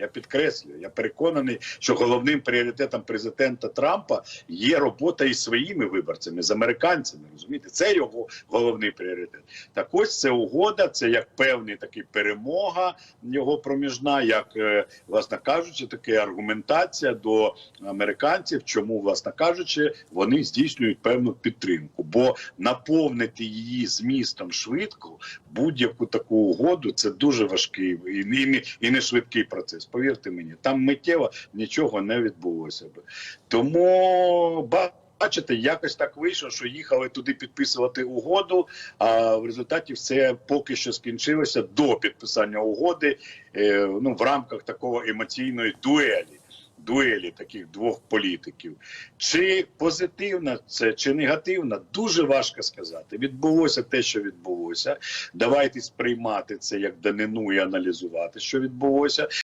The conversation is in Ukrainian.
Я підкреслюю, я переконаний, що головним пріоритетом президента Трампа є робота із своїми виборцями, з американцями. Розумієте, це його головний пріоритет. Так ось це угода, це як певний такий перемога його проміжна, як е, власне кажучи, така аргументація до американців, чому, власне кажучи, вони здійснюють певну підтримку, бо наповнити її змістом швидко будь-яку таку угоду це дуже важкий і, не- і не швидкий процес. Повірте мені, там миттєво нічого не відбулося би. Тому Бачите, якось так вийшло, що їхали туди підписувати угоду. А в результаті все поки що скінчилося до підписання угоди. Е, ну в рамках такого емоційної дуелі. Дуелі таких двох політиків. Чи позитивна це, чи негативна, дуже важко сказати. Відбулося те, що відбулося. Давайте сприймати це як данину і аналізувати, що відбулося.